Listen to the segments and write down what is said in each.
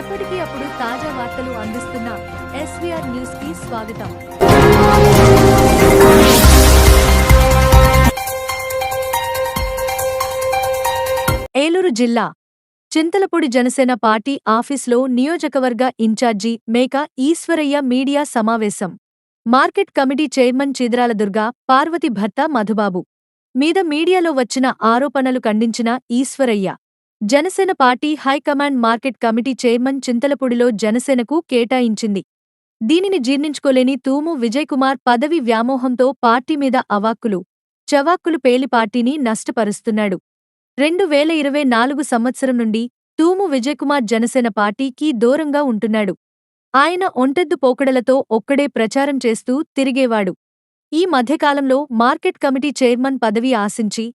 ఎప్పటికీ అప్పుడు తాజా వార్తలు అందిస్తున్న ఎస్వీఆర్ న్యూస్కి స్వాగతం. ఏలూరు జిల్లా చింతలపూడి జనసేన పార్టీ ఆఫీస్లో నియోజకవర్గ in charge Meka Eswaraiah media సమావేశం. Market committee chairman Cheedarala Durga Parvathi భర్త మధుబాబు. మీద మీడియాలో వచ్చిన ఆరోపణలు ఖండించిన Eswaraiah Janasena party high command market committee chairman చింతలపూడిలో జనసేనకు కేటాయించింది. దీనిని జీర్ణించుకోలేని తూము విజయకుమార్ పదవి వ్యామోహంతో పార్టీ మీద అవాక్కులు చవాక్కులు పేలి పార్టీని నష్టపరుస్తున్నాడు. రెండు వేల ఇరవై నాలుగు సంవత్సరం నుండి తూము విజయకుమార్ జనసేన పార్టీకి దూరంగా ఉంటున్నాడు. ఆయన ఒంటెద్దు పోకడలతో ఒక్కడే ప్రచారం చేస్తూ తిరిగేవాడు. ఈ మధ్యకాలంలో మార్కెట్ కమిటీ చైర్మన్ పదవి ఆశించి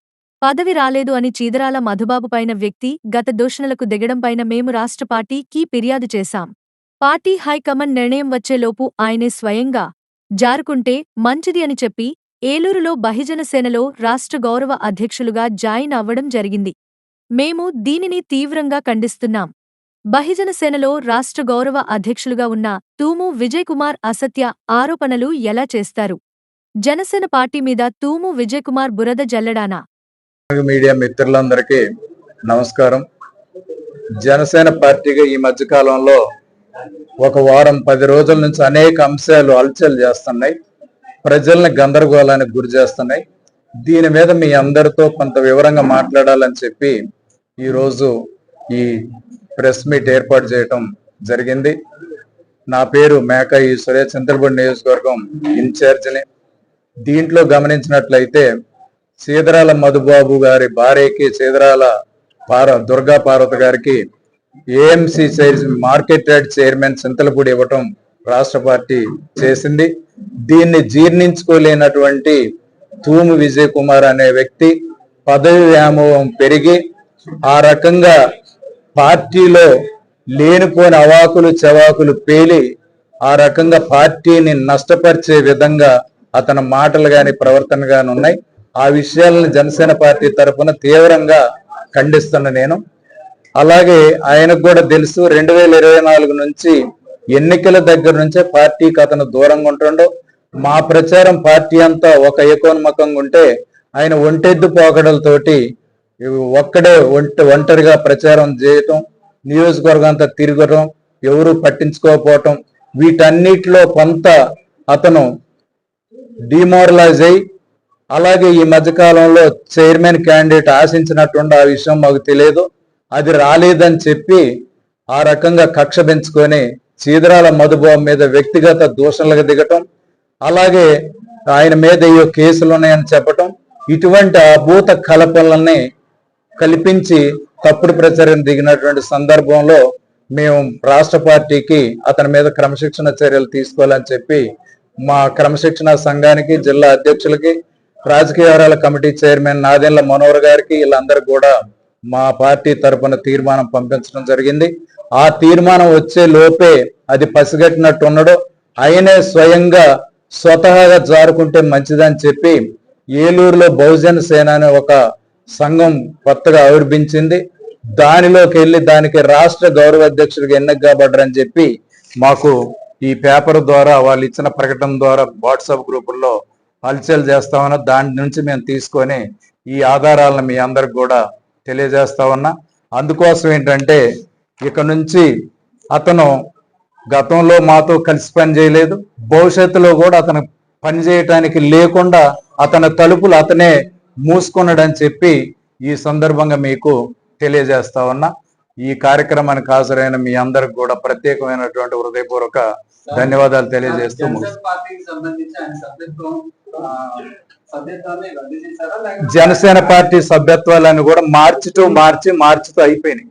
పదవి రాలేదు అని చీదరాల మధుబాబుపైన వ్యక్తి గత దూషణలకు దిగడంపైన మేము రాష్ట్ర పార్టీకి ఫిర్యాదు చేశాం. పార్టీ హైకమాండ్ నిర్ణయం వచ్చేలోపు ఆయనే స్వయంగా జారుకుంటే మంచిది అని చెప్పి ఏలూరులో బహిజన సేనలో రాష్ట్ర గౌరవ అధ్యక్షులుగా జాయిన్ అవ్వడం జరిగింది. మేము దీనిని తీవ్రంగా ఖండిస్తున్నాం. బహిజన సేనలో రాష్ట్ర గౌరవ అధ్యక్షులుగా ఉన్న తూము విజయకుమార్ అసత్య ఆరోపణలు ఎలా చేస్తారు? జనసేన పార్టీ మీద తూము విజయకుమార్ బురద జల్లడానా? మీడియా మిత్రులందరికీ నమస్కారం. జనసేన పార్టీగా ఈ మధ్య కాలంలో ఒక వారం పది రోజుల నుంచి అనేక అంశాలు అలచలు చేస్తున్నాయి. ప్రజల్ని గందరగోళానికి గురి చేస్తున్నాయి. దీని మీద మీ అందరితో కొంత వివరంగా మాట్లాడాలని చెప్పి ఈరోజు ఈ ప్రెస్ మీట్ ఏర్పాటు చేయటం జరిగింది. నా పేరు మేక ఈ సురేష్ చింతలపూడి నియోజకవర్గం ఇన్ఛార్జ్ని. దీంట్లో గమనించినట్లయితే సీదరాల మధుబాబు గారి భార్యకి సీదరాల పార దుర్గా పార్వతి గారికి AMC chair market yard chairman Chintalapudi ఇవ్వటం రాష్ట్ర పార్టీ చేసింది. దీన్ని జీర్ణించుకోలేనటువంటి తూము విజయ్ కుమార్ అనే వ్యక్తి పదవి వ్యామోహం పెరిగి ఆ రకంగా పార్టీలో లేనిపోని అవాకులు చవాకులు పేలి ఆ రకంగా పార్టీని నష్టపరిచే విధంగా అతని మాటలు గాని ప్రవర్తన గాని ఉన్నాయి. ఆ విషయాలను జనసేన పార్టీ తరఫున తీవ్రంగా ఖండిస్తున్న నేను. అలాగే ఆయనకు కూడా తెలుసు రెండు వేల ఇరవై నాలుగు నుంచి ఎన్నికల దగ్గర నుంచే పార్టీకి అతను దూరంగా ఉంటుండో. మా ప్రచారం పార్టీ అంతా ఒక ఏకోన్మకంగా ఉంటే ఆయన ఒంటెద్దు పోకడలతోటి ఒక్కడే ఒంట ఒంటరిగా ప్రచారం చేయటం నియోజకవర్గం అంతా తిరగటం ఎవరు పట్టించుకోకపోవటం వీటన్నిటిలో కొంత అతను డిమోరలైజ్ అయి అలాగే ఈ మధ్యకాలంలో చైర్మన్ క్యాండిడేట్ ఆశించినట్టుండి ఆ విషయం మాకు తెలియదు. అది రాలేదని చెప్పి ఆ రకంగా కక్ష పెంచుకొని చీదరాల మధుబాబు మీద వ్యక్తిగత దూషణలకు దిగటం అలాగే ఆయన మీద ఏ కేసులు ఉన్నాయని చెప్పటం ఇటువంటి అభూత కలపలని కల్పించి తప్పుడు ప్రచారం దిగినటువంటి సందర్భంలో మేము రాష్ట్ర పార్టీకి అతని మీద క్రమశిక్షణ చర్యలు తీసుకోవాలని చెప్పి మా క్రమశిక్షణ సంఘానికి జిల్లా అధ్యక్షులకి రాజకీయ వ్యవహారాల కమిటీ చైర్మన్ నాదెండ్ల మనోహర్ గారికి వీళ్ళందరికీ కూడా మా పార్టీ తరపున తీర్మానం పంపించడం జరిగింది. ఆ తీర్మానం వచ్చే లోపే అది పసిగట్టినట్టు ఉన్నాడు ఆయనే స్వయంగా స్వతహాగా జారుకుంటే మంచిదని చెప్పి ఏలూరులో బహుజన సేన అనే ఒక సంఘం కొత్తగా ఆవిర్భించింది. దానిలోకి వెళ్ళి దానికి రాష్ట్ర గౌరవ అధ్యక్షుడికి ఎన్నిక కాబడ్డరని చెప్పి మాకు ఈ పేపర్ ద్వారా వాళ్ళు ఇచ్చిన ప్రకటన ద్వారా వాట్సాప్ గ్రూపుల్లో హల్చల్ చేస్తామన్నా దాని నుంచి మేము తీసుకొని ఈ ఆధారాలను మీ అందరికి కూడా తెలియజేస్తా ఉన్నా. అందుకోసం ఏంటంటే ఇక నుంచి అతను గతంలో మాతో కలిసి పని చేయలేదు. భవిష్యత్తులో కూడా అతను పని చేయటానికి లేకుండా అతని తలుపులు అతనే మూసుకున్నాడని చెప్పి ఈ సందర్భంగా మీకు తెలియజేస్తా ఉన్నా. ఈ కార్యక్రమానికి హాజరైన మీ అందరికి కూడా ప్రత్యేకమైనటువంటి హృదయపూర్వక ధన్యవాదాలు తెలియజేస్తూ జనసేన పార్టీ సభ్యత్వాలను కూడా మార్చుతూ మార్చి మార్చుతూ అయిపోయినాయి.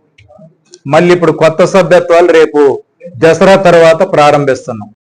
మళ్ళీ ఇప్పుడు కొత్త సభ్యత్వాలు రేపు దసరా తర్వాత ప్రారంభిస్తున్నాం.